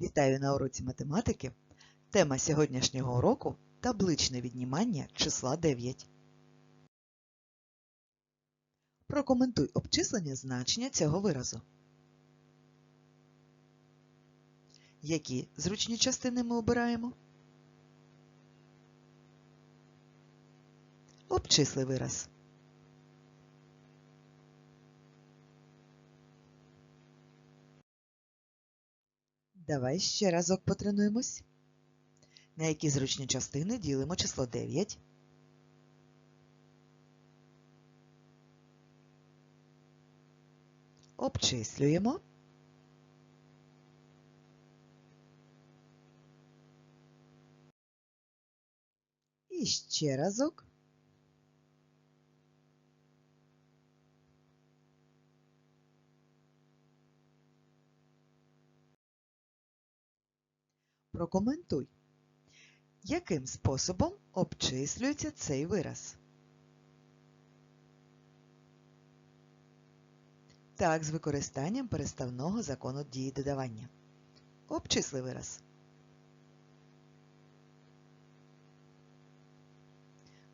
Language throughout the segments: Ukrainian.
Вітаю на уроці математики. Тема сьогоднішнього уроку табличне віднімання числа 9. Прокоментуй обчислення значення цього виразу. Які зручні частини ми обираємо? Обчисли вираз. Давай ще разок потренуємось. На які зручні частини ділимо число 9? Обчислюємо. І ще разок. Прокоментуй, яким способом обчислюється цей вираз. Так, з використанням переставного закону дії додавання. Обчисли вираз.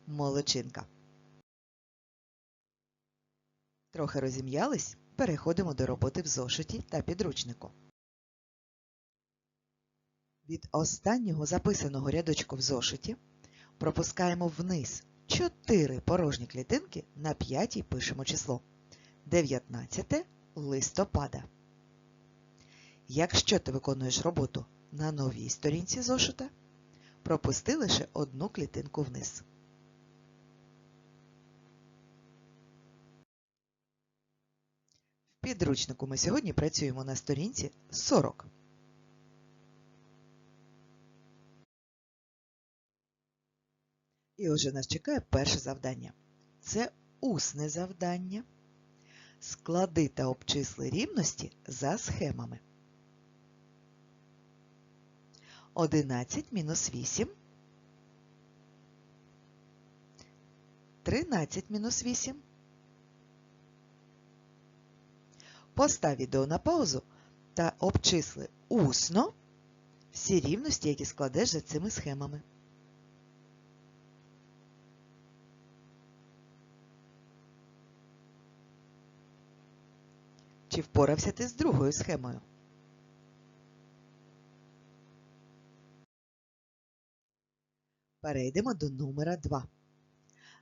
Молодчинка. Трохи розім'ялись, переходимо до роботи в зошиті та підручнику. Від останнього записаного рядочку в зошиті пропускаємо вниз 4 порожні клітинки, на 5 пишемо число 19 листопада. Якщо ти виконуєш роботу на новій сторінці зошита, пропусти лише одну клітинку вниз. В підручнику ми сьогодні працюємо на сторінці 40. І отже нас чекає перше завдання. Це усне завдання. Склади та обчисли рівності за схемами. 11 мінус 8. 13 мінус 8. Постав відео на паузу та обчисли усно всі рівності, які складеш за цими схемами. Чи впорався ти з другою схемою? Перейдемо до номера 2.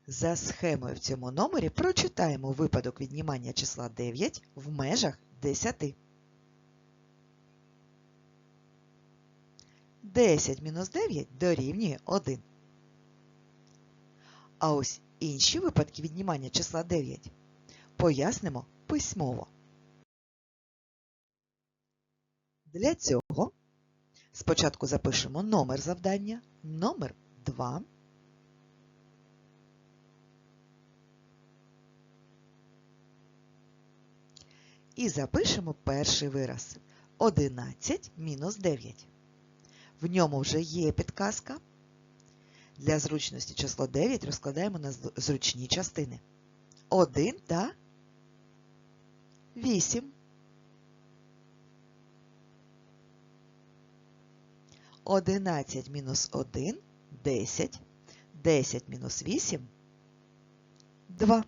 За схемою в цьому номері прочитаємо випадок віднімання числа 9 в межах 10. 10 мінус 9 дорівнює 1. А ось інші випадки віднімання числа 9 пояснимо письмово. Для цього спочатку запишемо номер завдання, номер 2. І запишемо перший вираз 11 мінус 9. В ньому вже є підказка. Для зручності число 9 розкладаємо на зручні частини. 1 та 8. 11 мінус 1 – 10. 10 мінус 8 – 2.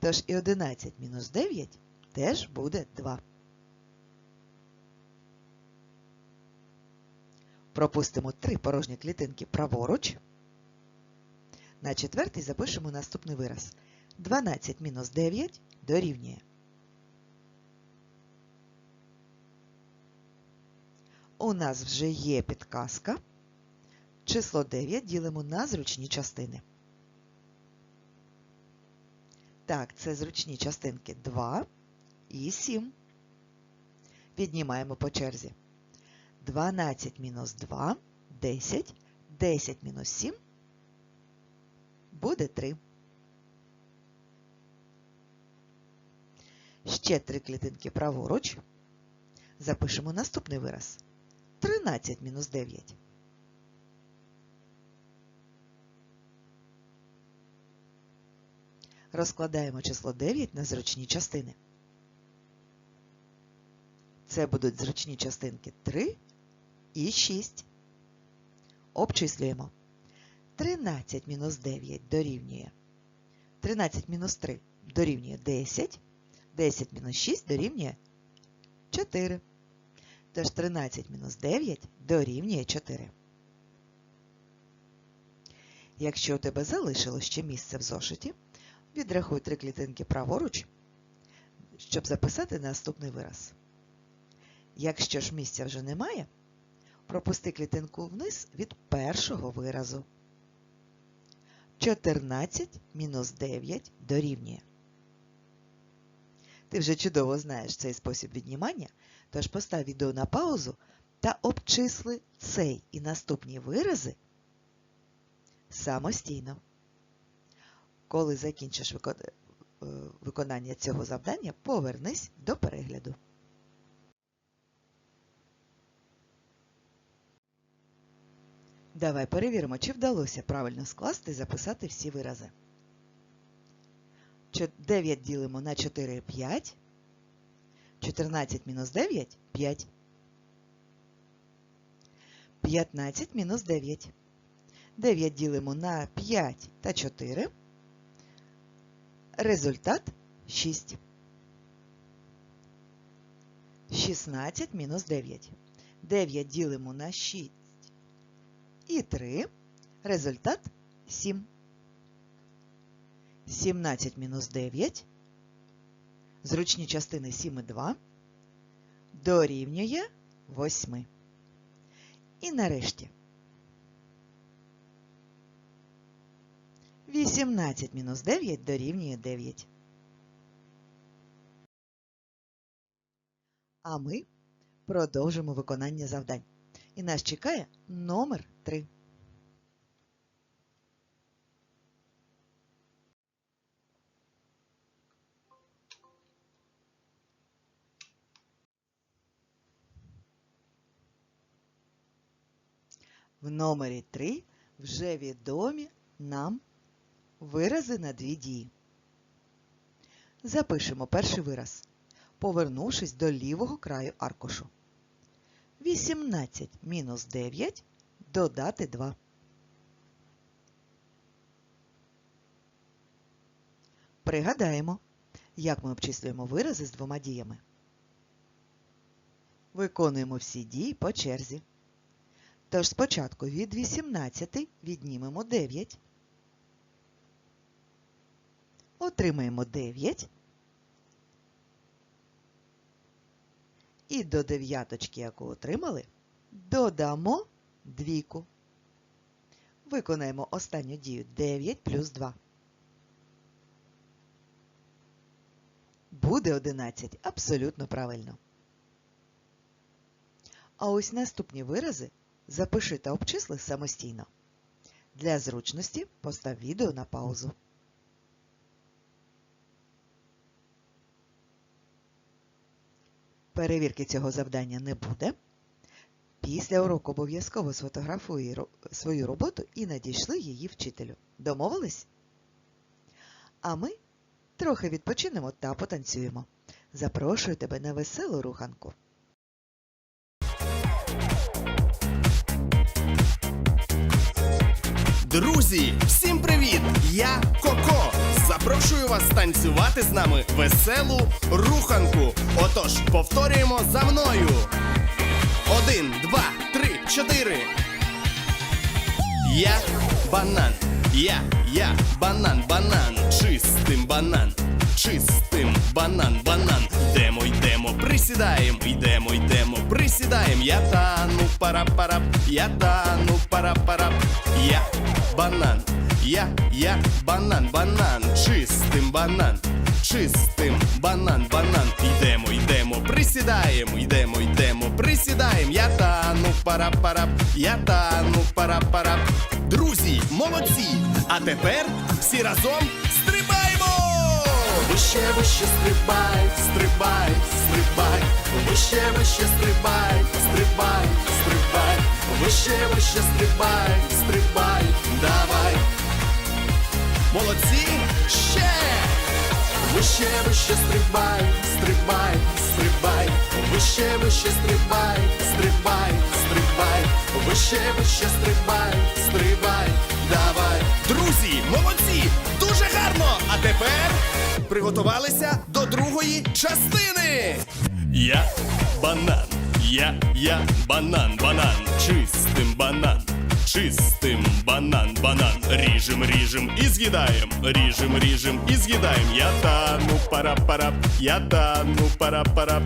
Тож і 11 мінус 9 теж буде 2. Пропустимо три порожні клітинки праворуч. На четвертий запишемо наступний вираз. 12 мінус 9 дорівнює. У нас вже є підказка. Число 9 ділимо на зручні частини. Так, це зручні частинки 2 і 7. Віднімаємо по черзі. 12 мінус 2 – 10. 10 мінус 7 буде 3. Ще три клітинки праворуч. Запишемо наступний вираз. 13 мінус 9. Розкладаємо число 9 на зручні частини. Це будуть зручні частинки 3 і 6. Обчислюємо. 13 мінус 9 дорівнює 13 мінус 3 дорівнює 10. 10 мінус 6 дорівнює 4. Тож 13 мінус 9 дорівнює 4. Якщо у тебе залишилось ще місце в зошиті, відрахуй три клітинки праворуч, щоб записати наступний вираз. Якщо ж місця вже немає, пропусти клітинку вниз від першого виразу. 14 мінус 9 дорівнює. Ти вже чудово знаєш цей спосіб віднімання, тож постав відео на паузу та обчисли цей і наступні вирази самостійно. Коли закінчиш е, виконання цього завдання, повернись до перегляду. Давай перевіримо, чи вдалося правильно скласти і записати всі вирази. 9 ділимо на 4 – 5. 14 мінус 9 – 5. 15 мінус 9. 9 ділимо на 5 та 4. Результат 6. 16 мінус 9. 9 ділимо на 6 і 3. Результат 7. 17 мінус 9. Зручні частини 7 і 2 дорівнює 8. І нарешті 18 мінус 9 дорівнює 9. А ми продовжимо виконання завдань. І нас чекає номер 3. Номері 3 вже відомі нам вирази на дві дії. Запишемо перший вираз, повернувшись до лівого краю аркушу. 18 мінус 9 додати 2. Пригадаємо, як ми обчислюємо вирази з двома діями. Виконуємо всі дії по черзі. Тож спочатку від 18 віднімемо 9. Отримаємо 9. І до дев'яточки, яку отримали, додамо двійку. Виконаємо останню дію 9 плюс 2. Буде 11 абсолютно правильно. А ось наступні вирази запиши та обчисли самостійно. Для зручності постав відео на паузу. Перевірки цього завдання не буде. Після уроку обов'язково сфотографуй свою роботу і надійшли її вчителю. Домовились? А ми трохи відпочинемо та потанцюємо. Запрошую тебе на веселу руханку. Друзі, всім привіт! Я Коко. Запрошую вас танцювати з нами веселу руханку. Отож, повторюємо за мною. Один, два, три, чотири. Я банан. Я, я, банан, банан. Чистим банан. Чистим банан, банан. Йдемо, йдемо, присідаємо, йдемо, йдемо, присідаємо. Я тану, пара-парап, я тану, пара-парап. Я банан. Я, я, банан, банан, чистим банан, чистим банан, банан. Йдемо, йдемо, присідаємо, йдемо, йдемо, присідаємо. Я тану, пара-парап, я тану, пара-парап. Друзі, молодці! А тепер всі разом! Вище, вище стрибай, стрибай, стрибай, вище, вище стрибай, стрибай, стрибай, вище, вище стрибай, стрибай, давай. Молодці, ще! Вище, вище стрибай, стрибай, стрибай, вище, вище стрибай, стрибай, стрибай, вище, вище стрибай, стрибай, давай. Друзі, молодці! Дуже гарно! А тепер приготувалися до другої частини. Я банан, я, я банан, банан, чистим банан. Чистим банан, банан, ріжем, ріжем і з'їдаєм, ріжем, ріжем і з'їдаєм. Я тану пара-пара, я тану пара-пара.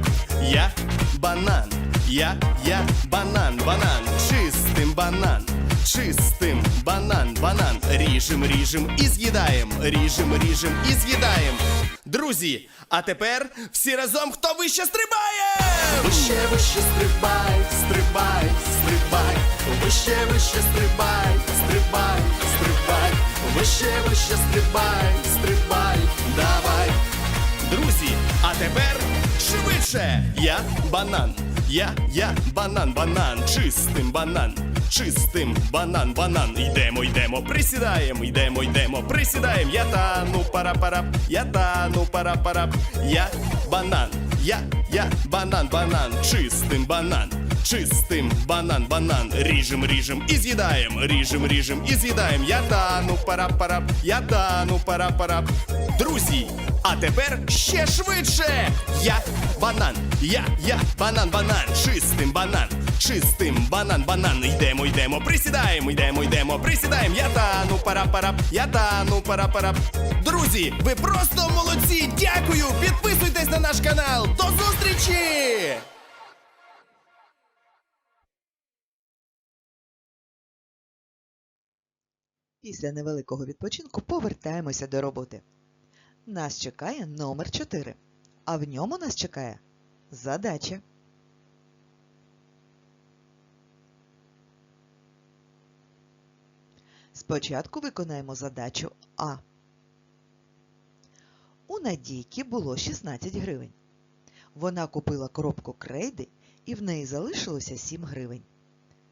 Я банан, я, я банан, банан, чистим банан, чистим банан, банан, ріжем, ріжем і з'їдаєм, ріжем, ріжем і з'їдаєм. Друзі, а тепер всі разом хто вище стрибає! Вище, вище стрибай, стрибай, стрибай, вище, вище стрибай, стрибай, стрибай, вище, вище стрибай, стрибай, давай. Друзі, а тепер швидше! Я банан, я, я банан, банан, чистим банан, чистим банан, банан. Йдемо, йдемо, присідаємо, йдемо, йдемо, присідаємо. Я тану пара-пара, я тану пара-пара, я банан, я, я банан, банан, чистим банан. Чистим банан, банан, ріжем, ріжем і з'їдаєм, ріжем, ріжем і з'їдаєм. Я тану пара-пара, я тану пара-пара. Друзі, а тепер ще швидше. Я банан, я, я банан, банан, чистим банан, чистим банан, банан. Йдемо, йдемо, присідаємо, йдемо, йдемо, присідаємо. Я тану пара-пара, я тану пара-пара. Друзі, ви просто молодці! Дякую! Підписуйтесь на наш канал. До зустрічі! Після невеликого відпочинку повертаємося до роботи. Нас чекає номер 4, а в ньому нас чекає задача. Спочатку виконаємо задачу А. У Надійки було 16 гривень. Вона купила коробку крейди і в неї залишилося 7 гривень.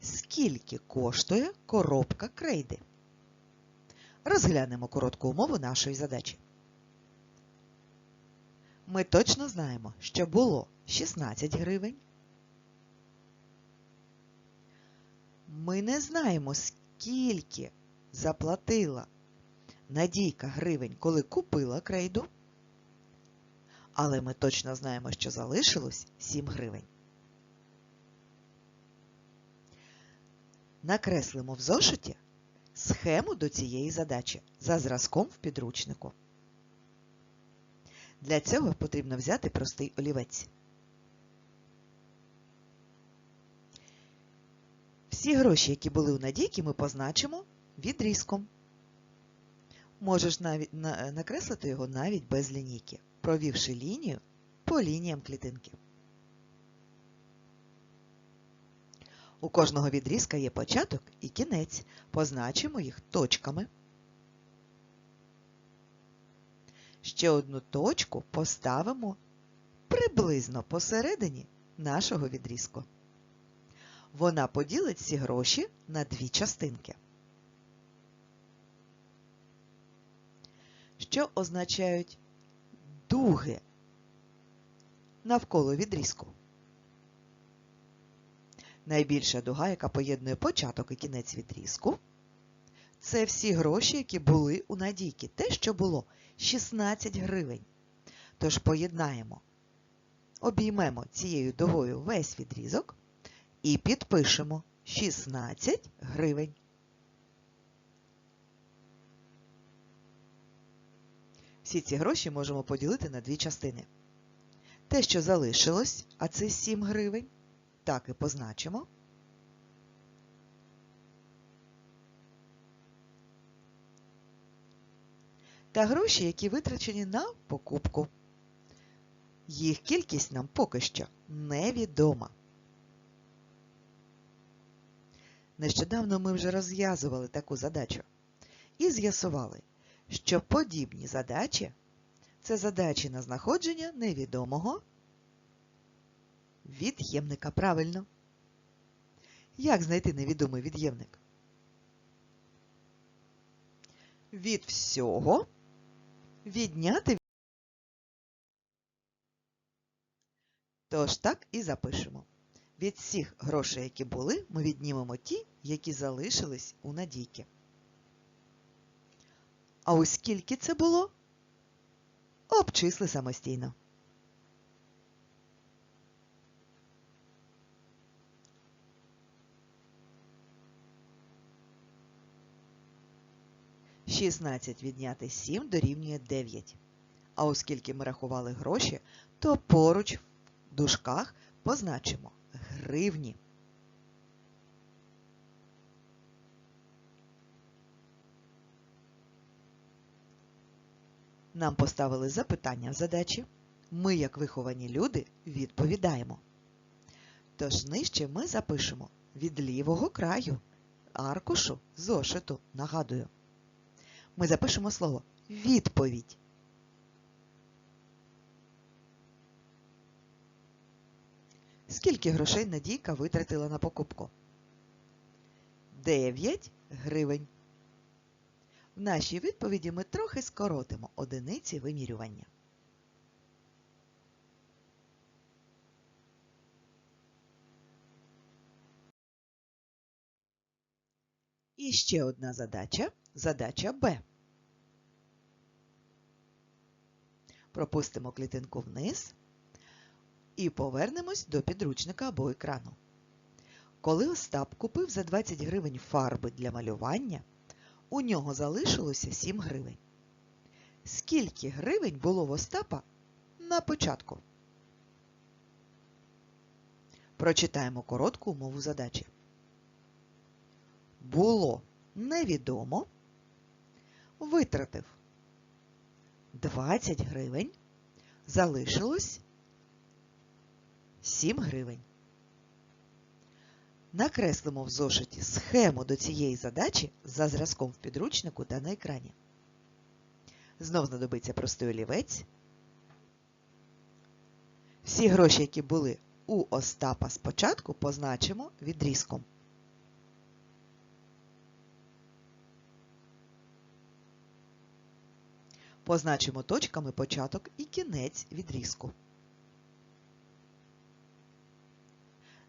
Скільки коштує коробка крейди? Розглянемо коротку умову нашої задачі. Ми точно знаємо, що було 16 гривень. Ми не знаємо, скільки заплатила Надійка гривень, коли купила крейду. Але ми точно знаємо, що залишилось 7 гривень. Накреслимо в зошиті схему до цієї задачі за зразком в підручнику. Для цього потрібно взяти простий олівець. Всі гроші, які були у Надійки, ми позначимо відрізком. Можеш навіть накреслити його навіть без лінійки, провівши лінію по лініям клітинки. У кожного відрізка є початок і кінець. Позначимо їх точками. Ще одну точку поставимо приблизно посередині нашого відрізку. Вона поділить ці гроші на дві частинки. Що означають дуги навколо відрізку? Найбільша дуга, яка поєднує початок і кінець відрізку, це всі гроші, які були у Надійки. Те, що було 16 гривень. Тож поєднаємо, обіймемо цією дугою весь відрізок і підпишемо 16 гривень. Всі ці гроші можемо поділити на дві частини. Те, що залишилось, а це 7 гривень, так і позначимо. Та гроші, які витрачені на покупку. Їх кількість нам поки що невідома. Нещодавно ми вже розв'язували таку задачу і з'ясували, що подібні задачі це задачі на знаходження невідомого від'ємника. Правильно. Як знайти невідомий від'ємник? Від всього відняти. Тож так і запишемо. Від всіх грошей, які були, ми віднімемо ті, які залишились у Надійки. А ось скільки це було? Обчисли самостійно. Шістнадцять відняти сім дорівнює дев'ять. А оскільки ми рахували гроші, то поруч в дужках позначимо гривні. Нам поставили запитання в задачі. Ми, як виховані люди, відповідаємо. Тож нижче ми запишемо від лівого краю аркушу зошиту, нагадую. Ми запишемо слово відповідь. Скільки грошей Надійка витратила на покупку? 9 гривень. В нашій відповіді ми трохи скоротимо одиниці вимірювання. І ще одна задача задача Б. Пропустимо клітинку вниз і повернемось до підручника або екрану. Коли Остап купив за 20 гривень фарби для малювання, у нього залишилося 7 гривень. Скільки гривень було в Остапа на початку? Прочитаємо коротку умову задачі. Було невідомо. Витратив 20 гривень. Залишилось 7 гривень. Накреслимо в зошиті схему до цієї задачі за зразком в підручнику та на екрані. Знов знадобиться простий олівець. Всі гроші, які були у Остапа спочатку, позначимо відрізком. Позначимо точками початок і кінець відрізку.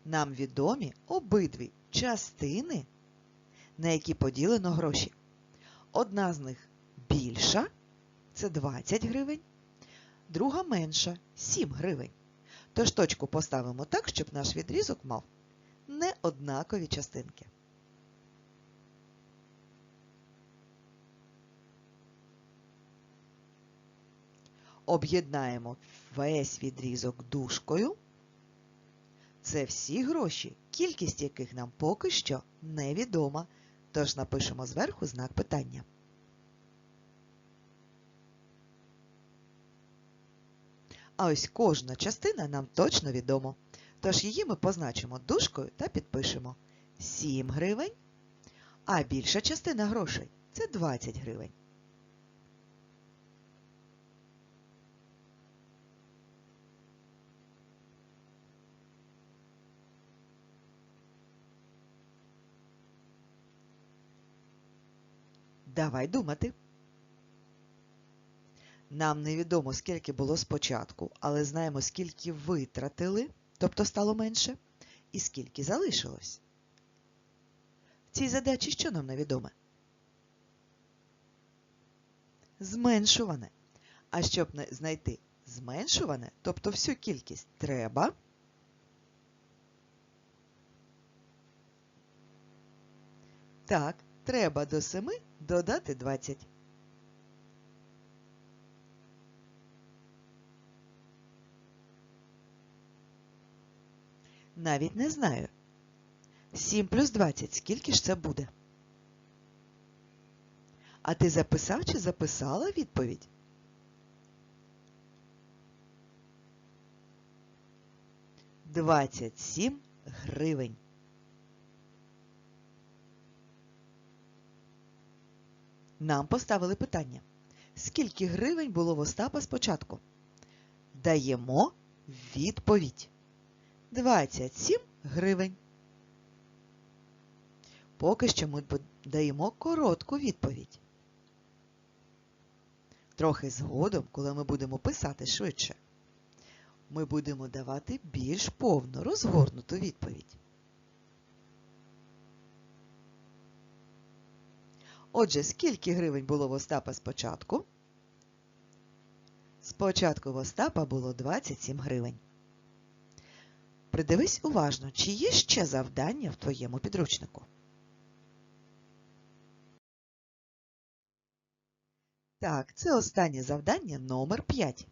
Нам відомі обидві частини, на які поділено гроші. Одна з них більша це 20 гривень, друга менша 7 гривень. Тож точку поставимо так, щоб наш відрізок мав неоднакові частинки. Об'єднаємо весь відрізок дужкою. Це всі гроші, кількість яких нам поки що невідома, тож напишемо зверху знак питання. А ось кожна частина нам точно відома, тож її ми позначимо дужкою та підпишемо 7 гривень, а більша частина грошей це 20 гривень. Давай думати. Нам невідомо, скільки було спочатку, але знаємо, скільки витратили, тобто стало менше, і скільки залишилось. В цій задачі що нам невідоме? Зменшуване. А щоб знайти зменшуване, тобто всю кількість, треба так, треба до 7 додати 20. Навіть не знаю. 7 плюс 20. Скільки ж це буде? А ти записав чи записала відповідь? Двадцять сім гривень. Нам поставили питання. Скільки гривень було в Остапа спочатку? Даємо відповідь. 27 гривень. Поки що ми даємо коротку відповідь. Трохи згодом, коли ми будемо писати швидше, ми будемо давати більш повну розгорнуту відповідь. Отже, скільки гривень було в Остапа спочатку? Спочатку в Остапа було 27 гривень. Придивись уважно, чи є ще завдання в твоєму підручнику. Так, це останнє завдання номер 5.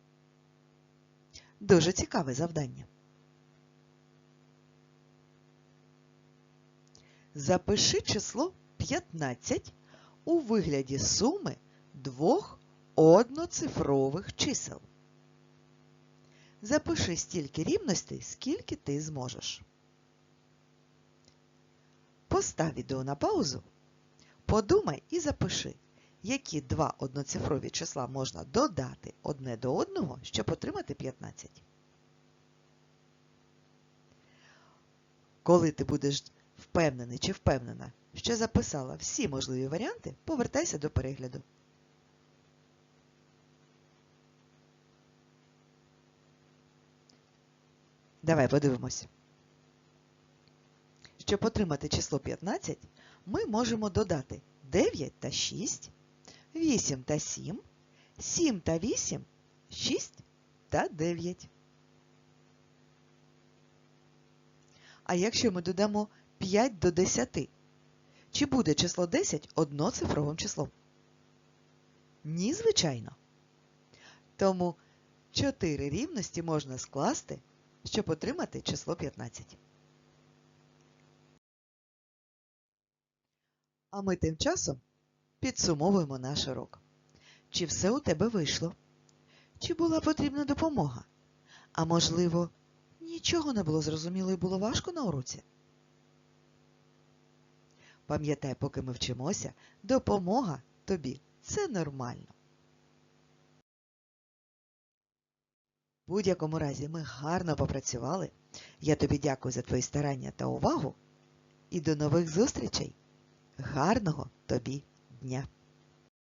Дуже цікаве завдання. Запиши число 15 у вигляді суми двох одноцифрових чисел. Запиши стільки рівностей, скільки ти зможеш. Постав відео на паузу. Подумай і запиши, які два одноцифрові числа можна додати одне до одного, щоб отримати 15. Коли ти будеш впевнений чи впевнена, що записала всі можливі варіанти, повертайся до перегляду. Давай подивимось. Щоб отримати число 15, ми можемо додати 9 та 6, 8 та 7, 7 та 8, 6 та 9. А якщо ми додамо 5 до 10, чи буде число 10 одноцифровим числом? Ні, звичайно. Тому 4 рівності можна скласти, щоб отримати число 15. А ми тим часом підсумовуємо наш урок. Чи все у тебе вийшло? Чи була потрібна допомога? А можливо, нічого не було зрозуміло і було важко на уроці? Пам'ятай, поки ми вчимося, допомога тобі це нормально. В будь-якому разі ми гарно попрацювали. Я тобі дякую за твої старання та увагу. І до нових зустрічей! Гарного тобі дня!